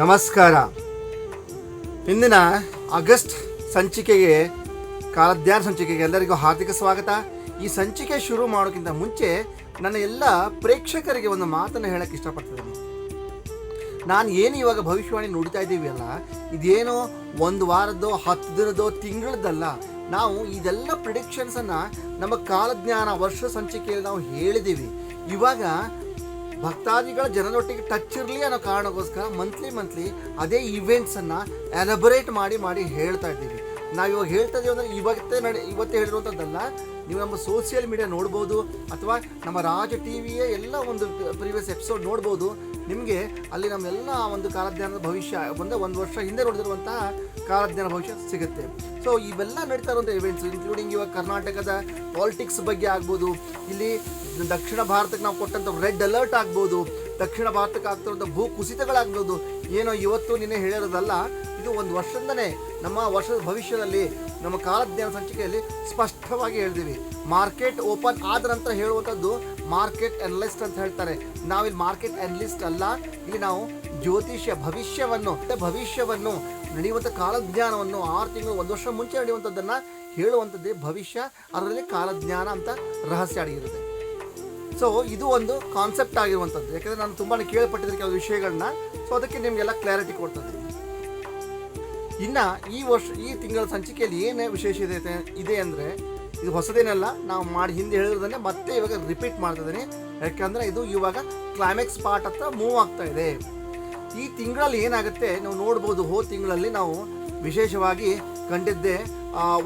ನಮಸ್ಕಾರ. ಇಂದಿನ ಆಗಸ್ಟ್ ಸಂಚಿಕೆಗೆ ಕಾಲದ್ಯಾರ ಸಂಚಿಕೆಗೆ ಎಲ್ಲರಿಗೂ ಹಾರ್ದಿಕ ಸ್ವಾಗತ. ಈ ಸಂಚಿಕೆ ಶುರು ಮಾಡೋಕ್ಕಿಂತ ಮುಂಚೆ ನನ್ನ ಎಲ್ಲ ಪ್ರೇಕ್ಷಕರಿಗೆ ಒಂದು ಮಾತನ್ನು ಹೇಳಕ್ಕೆ ಇಷ್ಟಪಡ್ತಿದ್ದೀನಿ. ನಾನು ಏನು ಇವಾಗ ಭವಿಷ್ಯವಾಣಿ ನುಡಿತಾ ಇದ್ದೀವಿ ಅಲ್ಲ, ಇದೇನೋ ಒಂದು ವಾರದ್ದೋ, ಹತ್ತು ದಿನದೋ ತಿಂಗಳದ್ದಲ್ಲ, ನಾವು ಇದೆಲ್ಲ ಪ್ರಿಡಿಕ್ಷನ್ಸನ್ನು ನಮ್ಮ ಕಾಲಜ್ಞಾನ ವರ್ಷ ಸಂಚಿಕೆಯಲ್ಲಿ ನಾವು ಹೇಳಿದ್ದೀವಿ. ಇವಾಗ ಭಕ್ತಾದಿಗಳ ಜನರೊಟ್ಟಿಗೆ ಟಚ್ ಇರಲಿ ಅನ್ನೋ ಕಾರಣಕ್ಕೋಸ್ಕರ ಮಂತ್ಲಿ ಮಂತ್ಲಿ ಅದೇ ಇವೆಂಟ್ಸನ್ನು ಎಲಬರೇಟ್ ಮಾಡಿ ಮಾಡಿ ಹೇಳ್ತಾ ಇದ್ದೀವಿ. ನಾವು ಇವಾಗ ಹೇಳ್ತಾ ಇದೀವಿ ಅಂದರೆ ಇವತ್ತೇ ನಡೆ, ಇವತ್ತೇ ಹೇಳಿರುವಂಥದ್ದಲ್ಲ ನೀವು ನಮ್ಮ ಸೋಷಿಯಲ್ ಮೀಡಿಯಾ ನೋಡ್ಬೋದು ಅಥವಾ ನಮ್ಮ ರಾಜ ಟಿ ವಿಯ ಎಲ್ಲ ಒಂದು ಪ್ರೀವಿಯಸ್ ಎಪಿಸೋಡ್ ನೋಡ್ಬೋದು. ನಿಮಗೆ ಅಲ್ಲಿ ನಮ್ಮೆಲ್ಲ ಒಂದು ಕಾಲಜ್ಞಾನದ ಭವಿಷ್ಯ ಬಂದರೆ ಒಂದು ವರ್ಷ ಹಿಂದೆ ನೋಡಿದಿರುವಂತಹ ಕಾಲಜ್ಞಾನ ಭವಿಷ್ಯ ಸಿಗುತ್ತೆ. ಸೊ ಇವೆಲ್ಲ ನಡೀತಾ ಇರುವಂಥ ಇವೆಂಟ್ಸ್ ಇನ್ಕ್ಲೂಡಿಂಗ್ ಇವಾಗ ಕರ್ನಾಟಕದ ಪಾಲಿಟಿಕ್ಸ್ ಬಗ್ಗೆ ಆಗ್ಬೋದು, ಇಲ್ಲಿ ದಕ್ಷಿಣ ಭಾರತಕ್ಕೆ ನಾವು ಕೊಟ್ಟಂಥ ರೆಡ್ ಅಲರ್ಟ್ ಆಗ್ಬೋದು, ದಕ್ಷಿಣ ಭಾರತಕ್ಕೆ ಆಗ್ತಿರುವಂಥ ಭೂ ಕುಸಿತಗಳಾಗ್ಬೋದು, ಏನೋ ಇವತ್ತು ನಿನ್ನೆ ಹೇಳಿರೋದಲ್ಲ ಇದು ಒಂದು ವರ್ಷದಿಂದನೇ ನಮ್ಮ ವರ್ಷದ ಭವಿಷ್ಯದಲ್ಲಿ, ನಮ್ಮ ಕಾಲಜ್ಞಾನ ಸಂಚಿಕೆಯಲ್ಲಿ ಸ್ಪಷ್ಟವಾಗಿ ಹೇಳಿದೀವಿ ಮಾರ್ಕೆಟ್ ಓಪನ್ ಆದ ನಂತರ ಹೇಳುವಂಥದ್ದು ಮಾರ್ಕೆಟ್ ಅನಲಿಸ್ಟ್ ಅಂತ ಹೇಳ್ತಾರೆ. ನಾವಿಲ್ಲಿ ಮಾರ್ಕೆಟ್ ಅನಲಿಸ್ಟ್ ಅಲ್ಲ, ಇಲ್ಲಿ ನಾವು ಜ್ಯೋತಿಷ್ಯ ಭವಿಷ್ಯವನ್ನು ಭವಿಷ್ಯವನ್ನು, ನಡೆಯುವಂಥ ಕಾಲಜ್ಞಾನವನ್ನು ಆರು ತಿಂಗಳು, ಒಂದು ವರ್ಷ ಮುಂಚೆ ನಡೆಯುವಂಥದ್ದನ್ನು ಹೇಳುವಂಥದ್ದೇ ಭವಿಷ್ಯ, ಅದರಲ್ಲಿ ಕಾಲಜ್ಞಾನ ಅಂತ ರಹಸ್ಯ ಅಡಗಿರುತ್ತೆ. ಸೊ ಇದು ಒಂದು ಕಾನ್ಸೆಪ್ಟ್ ಆಗಿರುವಂಥದ್ದು. ಯಾಕಂದರೆ ನಾನು ತುಂಬಾ ಕೇಳಪಟ್ಟಿದ್ದೆ ಕೆಲವು ವಿಷಯಗಳನ್ನ. ಸೊ ಅದಕ್ಕೆ ನಿಮಗೆಲ್ಲ ಕ್ಲಾರಿಟಿ ಕೊಡ್ತದೆ ಇನ್ನು ಈ ವರ್ಷ, ಈ ತಿಂಗಳ ಸಂಚಿಕೆಯಲ್ಲಿ ಏನೇ ವಿಶೇಷ ಇದೆ ಇದೆ ಅಂದರೆ ಇದು ಹೊಸದೇನಲ್ಲ, ನಾವು ಮಾಡಿ ಹಿಂದೆ ಹೇಳಿರೋದನ್ನೇ ಮತ್ತೆ ಇವಾಗ ರಿಪೀಟ್ ಮಾಡ್ತಿದ್ದೀನಿ ಯಾಕಂದರೆ ಇದು ಇವಾಗ ಕ್ಲೈಮ್ಯಾಕ್ಸ್ ಪಾರ್ಟ್ ಹತ್ರ ಮೂವ್ ಆಗ್ತಾ ಇದೆ. ಈ ತಿಂಗಳಲ್ಲಿ ಏನಾಗುತ್ತೆ, ನಾವು ನೋಡ್ಬೋದು ಹೋ ತಿಂಗಳಲ್ಲಿ ನಾವು ವಿಶೇಷವಾಗಿ ಕಂಡಿದ್ದೆ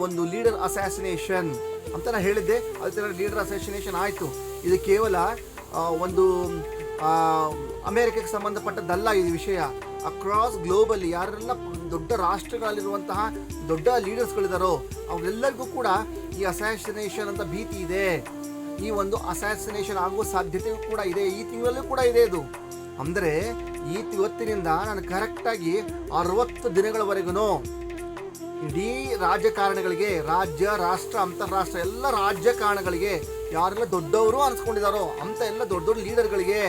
ಒಂದು ಲೀಡರ್ ಅಸ್ಯಾಸಿನೇಷನ್ ಅಂತ ನಾನು ಹೇಳಿದ್ದೆ. ಅದೇ ಲೀಡರ್ ಅಸ್ಯಾಸಿನೇಷನ್ ಆಯಿತು. ಇದು ಕೇವಲ ಒಂದು ಅಮೇರಿಕಕ್ಕೆ ಸಂಬಂಧಪಟ್ಟದ್ದಲ್ಲ ಈ ವಿಷಯ. ಅಕ್ರಾಸ್ ಗ್ಲೋಬಲಿ ಯಾರೆಲ್ಲ ದೊಡ್ಡ ರಾಷ್ಟ್ರಗಳಲ್ಲಿರುವಂತಹ ದೊಡ್ಡ ಲೀಡರ್ಸ್ಗಳಿದ್ದಾರೋ ಅವರೆಲ್ಲರಿಗೂ ಕೂಡ ಈ ಅಸ್ಯಾಸಿನೇಷನ್ ಅಂತ ಭೀತಿ ಇದೆ. ಈ ಒಂದು ಅಸ್ಯಾಸಿನೇಷನ್ ಆಗುವ ಸಾಧ್ಯತೆ ಕೂಡ ಇದೆ. ಈ ತಿಂಗಳಲ್ಲೂ ಕೂಡ ಇದೆ ಇದು. ಅಂದರೆ ಈ ಇವತ್ತಿನಿಂದ ನಾನು ಕರೆಕ್ಟಾಗಿ ಅರವತ್ತು ದಿನಗಳವರೆಗೂ ಇಡೀ ರಾಜಕಾರಣಗಳಿಗೆ, ರಾಜ್ಯ, ರಾಷ್ಟ್ರ ಅಂತಾರಾಷ್ಟ್ರ ಎಲ್ಲ ರಾಜಕಾರಣಗಳಿಗೆ ಯಾರೆಲ್ಲ ದೊಡ್ಡವರು ಅನ್ಸ್ಕೊಂಡಿದಾರೋ, ಅಂತ ಎಲ್ಲ ದೊಡ್ಡ ದೊಡ್ಡ ಲೀಡರ್ಗಳಿಗೆ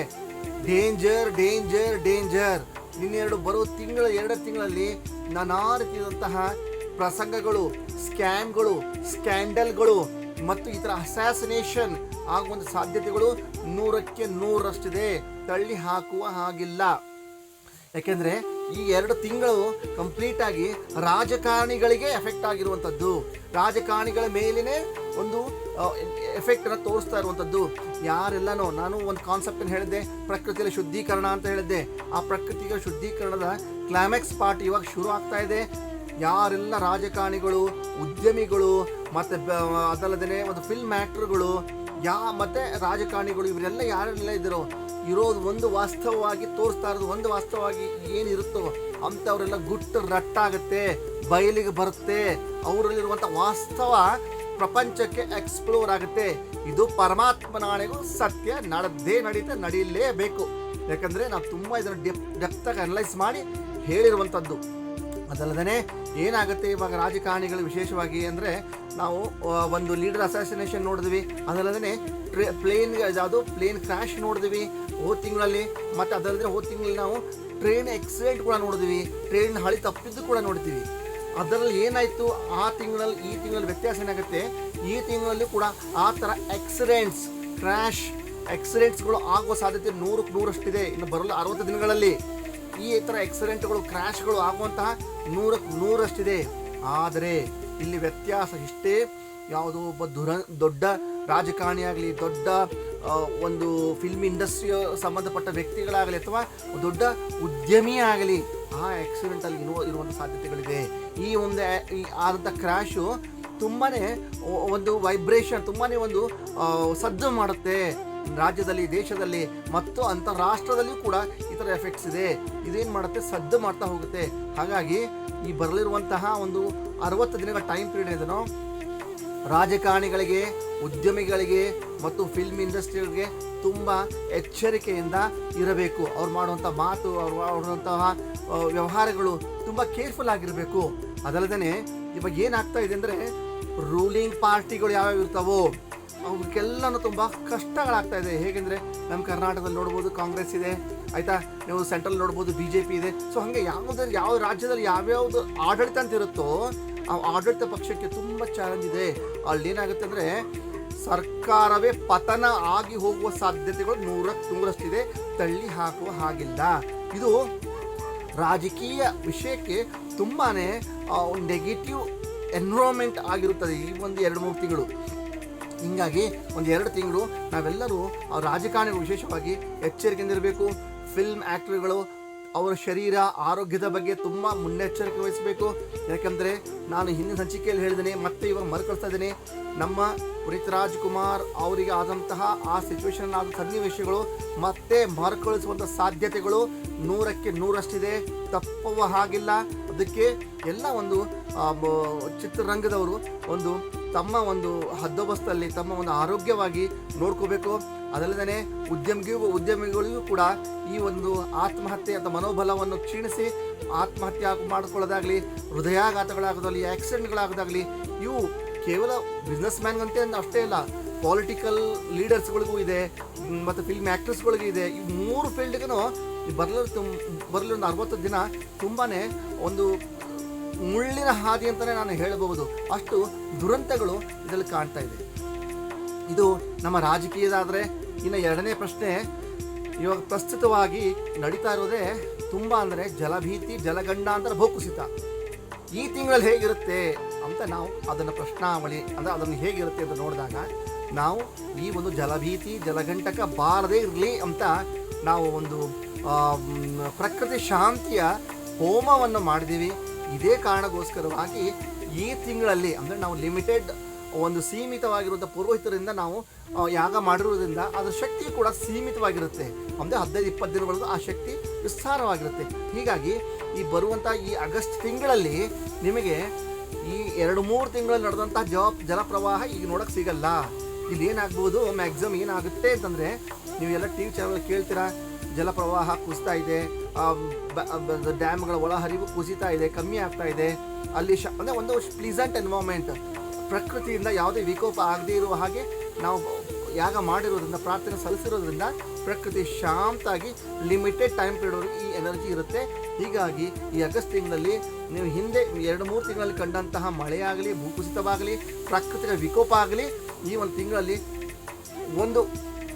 ಡೇಂಜರ್ ಡೇಂಜರ್ ಡೇಂಜರ್ ಇನ್ನೆರಡು ಬರೋ ತಿಂಗಳ, ಎರಡು ತಿಂಗಳಲ್ಲಿ ನಾನಾ ರೀತಿಯಾದಂತಹ ಪ್ರಸಂಗಗಳು ಸ್ಕ್ಯಾಮ್ಗಳು ಸ್ಕ್ಯಾಂಡಲ್ಗಳು ಮತ್ತು ಈ ಥರ ಅಸ್ಯಾಸಿನೇಷನ್ ಆಗುವಂಥ ಸಾಧ್ಯತೆಗಳು ನೂರಕ್ಕೆ ನೂರರಷ್ಟಿದೆ. ತಳ್ಳಿ ಹಾಕುವ ಹಾಗಿಲ್ಲ. ಯಾಕೆಂದರೆ ಈ ಎರಡು ತಿಂಗಳು ಕಂಪ್ಲೀಟ್ ಆಗಿ ರಾಜಕಾರಣಿಗಳಿಗೆ ಎಫೆಕ್ಟ್ ಆಗಿರುವಂಥದ್ದು. ರಾಜಕಾರಣಿಗಳ ಮೇಲೇ ಒಂದು ಎಫೆಕ್ಟನ್ನು ತೋರಿಸ್ತಾ ಇರುವಂಥದ್ದು. ಯಾರೆಲ್ಲನೋ, ನಾನು ಒಂದು ಕಾನ್ಸೆಪ್ಟನ್ನು ಹೇಳಿದ್ದೆ ಪ್ರಕೃತಿಯಲ್ಲಿ ಶುದ್ಧೀಕರಣ ಅಂತ ಹೇಳಿದ್ದೆ. ಆ ಪ್ರಕೃತಿಯ ಶುದ್ಧೀಕರಣದ ಕ್ಲೈಮ್ಯಾಕ್ಸ್ ಪಾರ್ಟ್ ಇವಾಗ ಶುರು ಆಗ್ತಾ ಇದೆ. ಯಾರೆಲ್ಲ ರಾಜಕಾರಣಿಗಳು, ಉದ್ಯಮಿಗಳು, ಮತ್ತು ಅದಲ್ಲದೇ ಒಂದು ಫಿಲ್ಮ್ ಆ್ಯಕ್ಟ್ರುಗಳು ಯಾ ಮತ್ತು ರಾಜಕಾರಣಿಗಳು ಇವರೆಲ್ಲ ಯಾರೆಲ್ಲ ಇದ್ದರೋ ಇರೋದು ಒಂದು ವಾಸ್ತವವಾಗಿ ತೋರಿಸ್ತಾ ಇರೋದು, ಒಂದು ವಾಸ್ತವವಾಗಿ ಏನಿರುತ್ತೋ ಅಂಥವರೆಲ್ಲ ಗುಟ್ಟು ರಟ್ಟಾಗುತ್ತೆ, ಬಯಲಿಗೆ ಬರುತ್ತೆ. ಅವರಲ್ಲಿರುವಂಥ ವಾಸ್ತವ ಪ್ರಪಂಚಕ್ಕೆ ಎಕ್ಸ್ಪ್ಲೋರ್ ಆಗುತ್ತೆ. ಇದು ಪರಮಾತ್ಮನಾಣೆಗೂ ಸತ್ಯ ನಡೆದೇ ನಡೀತಾ ನಡೀಲೇಬೇಕು. ಯಾಕಂದರೆ ನಾವು ತುಂಬ ಇದನ್ನು ಡೆಪ್ ಡೆಪ್ತಾಗಿ ಅನಲೈಸ್ ಮಾಡಿ ಹೇಳಿರುವಂಥದ್ದು. ಅದಲ್ಲದೇ ಏನಾಗುತ್ತೆ ಇವಾಗ ರಾಜಕಾರಣಿಗಳು ವಿಶೇಷವಾಗಿ ಅಂದರೆ ನಾವು ಒಂದು ಲೀಡರ್ ಅಸಾಸಿನೇಷನ್ ನೋಡಿದ್ವಿ. ಅದಲ್ಲದೇ ಟ್ರೇ ಪ್ಲೇನ್ ಯಾವುದು? ಪ್ಲೇನ್ ಕ್ರ್ಯಾಶ್ ನೋಡಿದ್ವಿ. ಹೋದ ತಿಂಗಳಲ್ಲಿ, ಮತ್ತು ಅದಲ್ಲದೆ ಹೋದ ತಿಂಗಳಲ್ಲಿ ನಾವು ಟ್ರೈನ್ ಆಕ್ಸಿಡೆಂಟ್ ಕೂಡ ನೋಡಿದ್ವಿ. ಟ್ರೈನ್ ಹಳಿ ತಪ್ಪಿದ್ದು ಕೂಡ ನೋಡ್ತೀವಿ ಅದರಲ್ಲಿ ಏನಾಯಿತು? ಆ ತಿಂಗಳಲ್ಲಿ, ಈ ತಿಂಗಳಲ್ಲಿ ವ್ಯತ್ಯಾಸ ಏನಾಗುತ್ತೆ? ಈ ತಿಂಗಳಲ್ಲಿ ಕೂಡ ಆ ಥರ ಆಕ್ಸಿಡೆಂಟ್ಸ್ ಕ್ರ್ಯಾಶ್ ಆಕ್ಸಿಡೆಂಟ್ಸ್ಗಳು ಆಗುವ ಸಾಧ್ಯತೆ ನೂರಕ್ಕೆ ನೂರಷ್ಟಿದೆ. ಇನ್ನು ಬರಲು ಅರವತ್ತು ದಿನಗಳಲ್ಲಿ. ಈ ಥರ ಆಕ್ಸಿಡೆಂಟ್ಗಳು ಕ್ರ್ಯಾಶ್ಗಳು ಆಗುವಂತಹ ನೂರಕ್ಕೆ ನೂರಷ್ಟಿದೆ. ಆದರೆ ಇಲ್ಲಿ ವ್ಯತ್ಯಾಸ ಇಷ್ಟೇ. ಯಾವುದೋ ಒಬ್ಬ ದುರ, ದೊಡ್ಡ ರಾಜಕಾರಣಿಯಾಗಲಿ ದೊಡ್ಡ ಒಂದು ಫಿಲ್ಮ್ ಇಂಡಸ್ಟ್ರಿಯ ಸಂಬಂಧಪಟ್ಟ ವ್ಯಕ್ತಿಗಳಾಗಲಿ ಅಥವಾ ದೊಡ್ಡ ಉದ್ಯಮಿ ಆಗಲಿ ಆ ಆಕ್ಸಿಡೆಂಟಲ್ಲಿ ಇರುವ, ಇರುವಂಥ ಸಾಧ್ಯತೆಗಳಿದೆ. ಈ ಒಂದು ಆದಂಥ ಕ್ರ್ಯಾಶು ತುಂಬಾ ಒಂದು ವೈಬ್ರೇಷನ್ ತುಂಬಾ ಒಂದು ಸದ್ದು ಮಾಡುತ್ತೆ. ರಾಜ್ಯದಲ್ಲಿ, ದೇಶದಲ್ಲಿ, ಮತ್ತು ಅಂತಾರಾಷ್ಟ್ರದಲ್ಲಿಯೂ ಕೂಡ ಈ ಥರ ಎಫೆಕ್ಟ್ಸ್ ಇದೆ. ಇದೇನು ಮಾಡುತ್ತೆ? ಸದ್ದು ಮಾಡ್ತಾ ಹೋಗುತ್ತೆ. ಹಾಗಾಗಿ ಈ ಬರಲಿರುವಂತಹ ಒಂದು ಅರವತ್ತು ದಿನಗಳ ಟೈಮ್ ಪೀರಿಯಡ್ ಇದನ್ನು. ರಾಜಕಾರಣಿಗಳಿಗೆ, ಉದ್ಯಮಿಗಳಿಗೆ ಮತ್ತು ಫಿಲ್ಮ್ ಇಂಡಸ್ಟ್ರಿಗಳಿಗೆ ತುಂಬ ಎಚ್ಚರಿಕೆಯಿಂದ ಇರಬೇಕು. ಅವ್ರು ಮಾಡುವಂಥ ಮಾತು, ಅವ್ರು ಮಾಡುವಂತಹ ವ್ಯವಹಾರಗಳು ತುಂಬ ಕೇರ್ಫುಲ್ ಆಗಿರಬೇಕು. ಅದಲ್ಲದೆ ಇವಾಗ ಏನಾಗ್ತಾ ಇದೆ ಅಂದರೆ ರೂಲಿಂಗ್ ಪಾರ್ಟಿಗಳು ಯಾವ್ಯಾವ ಇರ್ತಾವೋ ಅವಕ್ಕೆಲ್ಲನೂ ತುಂಬ ಕಷ್ಟಗಳಾಗ್ತಾ ಇದೆ. ಹೇಗೆಂದರೆ ನಮ್ಮ ಕರ್ನಾಟಕದಲ್ಲಿ ನೋಡ್ಬೋದು ಕಾಂಗ್ರೆಸ್ ಇದೆ, ಆಯಿತಾ? ನೀವು ಸೆಂಟ್ರಲ್ ನೋಡ್ಬೋದು ಬಿ ಜೆ ಪಿ ಇದೆ. ಸೊ ಹಾಗೆ ಯಾವುದಾದ್ರು ಯಾವ ರಾಜ್ಯದಲ್ಲಿ ಯಾವ್ಯಾವುದು ಆಡಳಿತ ಅಂತ ಇರುತ್ತೋ, ಆ ಆಡಳಿತ ಪಕ್ಷಕ್ಕೆ ತುಂಬ ಚಾಲೆಂಜ್ ಇದೆ. ಅಲ್ಲಿ ಏನಾಗುತ್ತೆ ಅಂದರೆ ಸರ್ಕಾರವೇ ಪತನ ಆಗಿ ಹೋಗುವ ಸಾಧ್ಯತೆಗಳು ನೂರಕ್ಕೆ ನೂರಷ್ಟಿದೆ. ತಳ್ಳಿ ಹಾಕುವ ಹಾಗಿಲ್ಲ. ಇದು ರಾಜಕೀಯ ವಿಷಯಕ್ಕೆ ತುಂಬಾ ನೆಗೆಟಿವ್ ಎನ್ವಿರಾನ್ಮೆಂಟ್ ಆಗಿರುತ್ತದೆ ಈ ಒಂದು ಎರಡು ಮೂರು ತಿಂಗಳು. ಹಿಂಗಾಗಿ ಒಂದು ಎರಡು ತಿಂಗಳು ನಾವೆಲ್ಲರೂ ಆ ರಾಜಕಾರಣಿಗಳು ವಿಶೇಷವಾಗಿ ಎಚ್ಚರಿಕೆಯಿಂದ ಇರಬೇಕು ಫಿಲ್ಮ್ ಆ್ಯಕ್ಟರ್ಗಳು ಅವರ ಶರೀರ, ಆರೋಗ್ಯದ ಬಗ್ಗೆ ತುಂಬ ಮುನ್ನೆಚ್ಚರಿಕೆ ವಹಿಸಬೇಕು. ಯಾಕಂದರೆ ನಾನು ಹಿಂದಿನ ಸಂಚಿಕೆಯಲ್ಲಿ ಹೇಳಿದ್ದೇನೆ, ಮತ್ತೆ ಇವಾಗ ಮರುಕಳಿಸ್ತಾ ಇದ್ದೇನೆ. ನಮ್ಮ ಪುನೀತ್ ರಾಜ್ಕುಮಾರ್ ಅವರಿಗೆ ಆದಂತಹ ಆ ಸಿಚುವೇಶನ್ ಆದ ಸನ್ನಿವೇಶಗಳು ಮತ್ತೆ ಮರುಕಳಿಸುವಂಥ ಸಾಧ್ಯತೆಗಳು ನೂರಕ್ಕೆ ನೂರಷ್ಟಿದೆ. ತಪ್ಪುವ ಹಾಗಿಲ್ಲ. ಅದಕ್ಕೆ ಎಲ್ಲ ಒಂದು ಚಿತ್ರರಂಗದವರು ಒಂದು ತಮ್ಮ ಒಂದು ಹದ್ದೋಬಸ್ತಲ್ಲಿ, ತಮ್ಮ ಒಂದು ಆರೋಗ್ಯವಾಗಿ ನೋಡ್ಕೋಬೇಕು. ಅದಲ್ಲದೆ ಉದ್ಯಮಿಗೂ, ಉದ್ಯಮಿಗಳಿಗೂ ಕೂಡ ಈ ಒಂದು ಆತ್ಮಹತ್ಯೆ ಅಥವಾ ಮನೋಬಲವನ್ನು ಕ್ಷೀಣಿಸಿ ಆತ್ಮಹತ್ಯೆ ಮಾಡಿಕೊಳ್ಳೋದಾಗಲಿ, ಹೃದಯಾಘಾತಗಳಾಗೋದಾಗಲಿ, ಆಕ್ಸಿಡೆಂಟ್ಗಳಾಗೋದಾಗಲಿ, ಇವು ಕೇವಲ ಬಿಸ್ನೆಸ್ ಮ್ಯಾನ್ಗಂತೆ ಅಷ್ಟೇ ಇಲ್ಲ ಪೊಲಿಟಿಕಲ್ ಲೀಡರ್ಸ್ಗಳಿಗೂ ಇದೆ ಮತ್ತು ಫಿಲ್ಮ್ ಆ್ಯಕ್ಟ್ರೆಸ್ಗಳಿಗೂ ಇದೆ. ಈ ಮೂರು ಫೀಲ್ಡ್ಗೂ ಬರಲು ತುಂಬ ಬರಲು ಒಂದು ಅರವತ್ತು ದಿನ ತುಂಬಾ ಒಂದು ಮುಳ್ಳಿನ ಹಾದಿ ಅಂತಲೇ ನಾನು ಹೇಳಬಹುದು. ಅಷ್ಟು ದುರಂತಗಳು ಇದರಲ್ಲಿ ಕಾಣ್ತಾ ಇದೆ. ಇದು ನಮ್ಮ ರಾಜಕೀಯದಾದರೆ ಇನ್ನು ಎರಡನೇ ಪ್ರಶ್ನೆ, ಇವಾಗ ಪ್ರಸ್ತುತವಾಗಿ ನಡೀತಾ ಇರೋದೇ ತುಂಬ ಅಂದರೆ ಜಲಭೀತಿ ಜಲಗಂಡಾಂತರ ಭೂಕುಸಿತ. ಈ ತಿಂಗಳಲ್ಲಿ ಹೇಗಿರುತ್ತೆ ಅಂತ ನಾವು ಅದನ್ನು ಪ್ರಶ್ನಾವಳಿ ಅಂದರೆ ಅದನ್ನು ಹೇಗಿರುತ್ತೆ ಅಂತ ನೋಡಿದಾಗ, ನಾವು ಈ ಒಂದು ಜಲಭೀತಿ, ಜಲಗಂಟಕ ಬಾರದೇ ಇರಲಿ ಅಂತ ನಾವು ಒಂದು ಪ್ರಕೃತಿ ಶಾಂತಿಯ ಹೋಮವನ್ನು ಮಾಡಿದ್ದೀವಿ. ಇದೇ ಕಾರಣಗೋಸ್ಕರವಾಗಿ ಈ ತಿಂಗಳಲ್ಲಿ ಅಂದರೆ ನಾವು ಲಿಮಿಟೆಡ್ ಒಂದು ಸೀಮಿತವಾಗಿರುವಂಥ ಪುರೋಹಿತರಿಂದ ನಾವು ಯಾಗ ಮಾಡಿರುವುದರಿಂದ ಅದರ ಶಕ್ತಿ ಕೂಡ ಸೀಮಿತವಾಗಿರುತ್ತೆ. ಅಂದರೆ ಹದಿನೈದು, ಇಪ್ಪತ್ತು ದಿನಗಳದ್ದು ಆ ಶಕ್ತಿ ವಿಸ್ತಾರವಾಗಿರುತ್ತೆ. ಹೀಗಾಗಿ ಈ ಬರುವಂಥ ಈ ಆಗಸ್ಟ್ ತಿಂಗಳಲ್ಲಿ ನಿಮಗೆ ಈ ಎರಡು, ಮೂರು ತಿಂಗಳಲ್ಲಿ ನಡೆದಂಥ ಜಲ ಜಲಪ್ರವಾಹ ಈಗ ನೋಡೋಕ್ಕೆ ಸಿಗಲ್ಲ. ಇಲ್ಲಿ ಏನಾಗ್ಬೋದು ಮ್ಯಾಕ್ಸಿಮಮ್ ಏನಾಗುತ್ತೆ ಅಂತಂದರೆ ನೀವು ಎಲ್ಲ ಟಿ ವಿ ಚಾನಲ್ ಕೇಳ್ತೀರಾ? ಜಲಪ್ರವಾಹ ಕುಸಿತಾ ಇದೆ. ಡ್ಯಾಮ್ಗಳ ಒಳಹರಿವು ಕುಸಿತಾ ಇದೆ, ಕಮ್ಮಿ ಆಗ್ತಾ ಇದೆ. ಅಲ್ಲಿ ಶ, ಅಂದರೆ ಒಂದು ಪ್ಲೀಸೆಂಟ್ ಎನ್ವೈರ್ಮೆಂಟ್ ಪ್ರಕೃತಿಯಿಂದ ಯಾವುದೇ ವಿಕೋಪ ಆಗದೇ ಇರುವ ಹಾಗೆ ನಾವು ಯಾಗ ಮಾಡಿರೋದ್ರಿಂದ, ಪ್ರಾರ್ಥನೆ ಸಲ್ಲಿಸಿರೋದ್ರಿಂದ ಪ್ರಕೃತಿ ಶಾಂತಾಗಿ ಲಿಮಿಟೆಡ್ ಟೈಮ್ ಪೀರಿಯಡ್ವರೆಗೆ ಈ ಎನರ್ಜಿ ಇರುತ್ತೆ. ಹೀಗಾಗಿ ಈ ಆಗಸ್ಟ್ ತಿಂಗಳಲ್ಲಿ ನೀವು ಹಿಂದೆ ಎರಡು ಮೂರು ತಿಂಗಳಲ್ಲಿ ಕಂಡಂತಹ ಮಳೆಯಾಗಲಿ ಭೂಕುಸಿತವಾಗಲಿ, ಪ್ರಾಕೃತಿಕ ವಿಕೋಪ ಆಗಲಿ, ಈ ಒಂದು ತಿಂಗಳಲ್ಲಿ ಒಂದು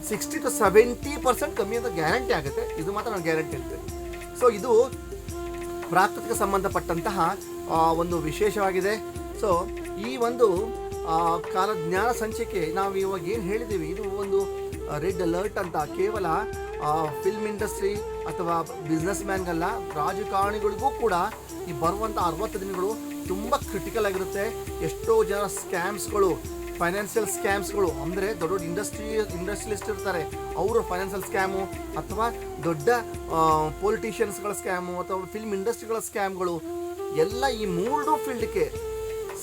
ಸಿಕ್ಸ್ಟಿ ಟು ಸೆವೆಂಟಿ ಪರ್ಸೆಂಟ್ ಕಮ್ಮಿ ಅಂತ ಗ್ಯಾರಂಟಿ ಆಗುತ್ತೆ. ಇದು ಮಾತ್ರ ನಾನು ಗ್ಯಾರಂಟಿ ಹೇಳ್ತೇನೆ. ಸೊ ಇದು ಪ್ರಾಕೃತಿಕ ಸಂಬಂಧಪಟ್ಟಂತಹ ಒಂದು ವಿಶೇಷವಾಗಿದೆ. ಸೊ ಈ ಒಂದು ಕಾಲ ಜ್ಞಾನ ಸಂಚಿಕೆ, ನಾವು ಇವಾಗ ಏನು ಹೇಳಿದ್ದೀವಿ ಇದು ಒಂದು ರೆಡ್ ಅಲರ್ಟ್ ಅಂತ. ಕೇವಲ ಫಿಲ್ಮ್ ಇಂಡಸ್ಟ್ರಿ ಅಥವಾ ಬಿಸ್ನೆಸ್ ಮ್ಯಾನ್ಗಲ್ಲ ರಾಜಕಾರಣಿಗಳಿಗೂ ಕೂಡ ಈ ಬರುವಂಥ ಅರವತ್ತು ದಿನಗಳು ತುಂಬ ಕ್ರಿಟಿಕಲ್ ಆಗಿರುತ್ತೆ. ಎಷ್ಟೋ ಜನ ಸ್ಕ್ಯಾಮ್ಸ್ಗಳು ಫೈನಾನ್ಷಿಯಲ್ ಸ್ಕ್ಯಾಮ್ಸ್ಗಳು ಅಂದರೆ ದೊಡ್ಡ ದೊಡ್ಡ ಇಂಡಸ್ಟ್ರಿ ಇಂಡಸ್ಟ್ರಿಯಲಿಸ್ಟ್ ಇರ್ತಾರೆ. ಅವರು ಫೈನಾನ್ಷಿಯಲ್ ಸ್ಕ್ಯಾಮು ಅಥವಾ ದೊಡ್ಡ ಪೊಲಿಟಿಷಿಯನ್ಸ್ಗಳ ಸ್ಕ್ಯಾಮು ಅಥವಾ ಫಿಲ್ಮ್ ಇಂಡಸ್ಟ್ರಿಗಳ ಸ್ಕ್ಯಾಮ್ಗಳು ಎಲ್ಲ ಈ ಮೂರು ಫೀಲ್ಡ್ಗೆ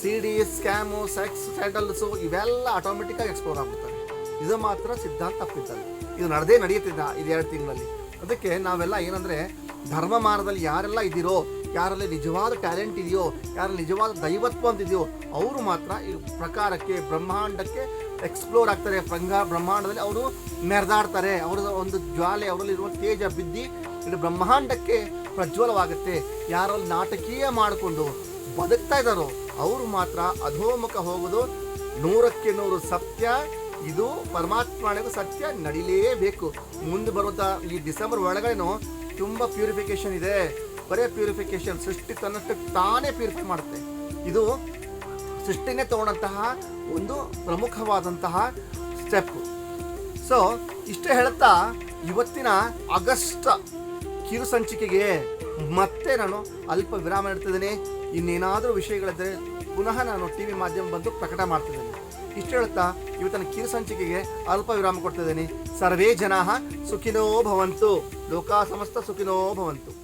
C D scam sex scandals ಇವೆಲ್ಲ ಆಟೋಮೆಟಿಕ್ಕಾಗಿ ಎಕ್ಸ್ಪ್ಲೋರ್ ಆಗುತ್ತೆ. ಇದು ಮಾತ್ರ ಸಿದ್ಧಾಂತ ತಪ್ಪಿದ್ದಲ್ಲ ಇದು ನಡೆದೇ ನಡೆಯುತ್ತಿದ್ದ ಇದು ಎರಡು ತಿಂಗಳಲ್ಲಿ. ಅದಕ್ಕೆ ನಾವೆಲ್ಲ ಏನಂದರೆ ಧರ್ಮ ಮಾರ್ಗದಲ್ಲಿ ಯಾರೆಲ್ಲ ಇದ್ದೀರೋ ಯಾರಲ್ಲಿ ನಿಜವಾದ ಟ್ಯಾಲೆಂಟ್ ಇದೆಯೋ, ಯಾರಲ್ಲಿ ನಿಜವಾದ ದೈವತ್ವ ಅಂತಿದೆಯೋ ಅವರು ಮಾತ್ರ ಈ ಪ್ರಕಾರಕ್ಕೆ, ಬ್ರಹ್ಮಾಂಡಕ್ಕೆ ಎಕ್ಸ್ಪ್ಲೋರ್ ಆಗ್ತಾರೆ. ಪ್ರಂಗ ಬ್ರಹ್ಮಾಂಡದಲ್ಲಿ ಅವರು ಮೆರೆದಾಡ್ತಾರೆ. ಅವರ ಒಂದು ಜ್ವಾಲೆ ಅವರಲ್ಲಿರುವ ತೇಜ ಬಿದ್ದಿ ಇಡೀ ಬ್ರಹ್ಮಾಂಡಕ್ಕೆ ಪ್ರಜ್ವಲವಾಗುತ್ತೆ. ಯಾರಲ್ಲಿ ನಾಟಕೀಯ ಮಾಡಿಕೊಂಡು ಬದುಕ್ತಾ ಇದ್ದಾರೋ, ಅವರು ಮಾತ್ರ ಅಧೋಮುಖ ಹೋಗೋದು ನೂರಕ್ಕೆ ನೂರು ಸತ್ಯ. ಇದು ಪರಮಾತ್ಮನಿಗೂ ಸತ್ಯ ನಡಿಲೇಬೇಕು. ಮುಂದೆ ಬರುವಂಥ ಈ ಡಿಸೆಂಬರ್ ಒಳಗಡೆನೂ ತುಂಬ ಪ್ಯೂರಿಫಿಕೇಶನ್ ಇದೆ. ಬರೇ ಪ್ಯೂರಿಫಿಕೇಶನ್ ಸೃಷ್ಟಿ ತನ್ನಷ್ಟಕ್ಕೆ ತಾನೇ ಪ್ಯೂರಿಫೈ ಮಾಡುತ್ತೆ. ಇದು ಸೃಷ್ಟಿನೇ ತಗೊಂಡಂತಹ ಒಂದು ಪ್ರಮುಖವಾದಂತಹ ಸ್ಟೆಪ್ ಸೊ ಇಷ್ಟೇ ಹೇಳುತ್ತಾ ಇವತ್ತಿನ ಆಗಸ್ಟ್ ಕಿರು ಸಂಚಿಕೆಗೆ ಮತ್ತೆ ನಾನು ಅಲ್ಪ ವಿರಾಮ ಇಡ್ತಿದ್ದೇನೆ ಇನ್ನೇನಾದರೂ ವಿಷಯಗಳಿದ್ದರೆ ಪುನಃ ನಾನು ಟಿ ವಿ ಮಾಧ್ಯಮ ಬಂದು ಪ್ರಕಟ ಮಾಡ್ತಿದ್ದೇನೆ. ಇಷ್ಟು ಹೇಳುತ್ತಾ ಇವತ್ತಿನ ಕಿರು ಸಂಚಿಕೆಗೆ ಅಲ್ಪ ವಿರಾಮ ಕೊಡ್ತಿದ್ದೇನೆ. ಸರ್ವೇ ಜನ ಸುಖಿನೋ ಭವಂತು. ಲೋಕ ಸಮಸ್ತ ಸುಖಿನೋ ಭವಂತು.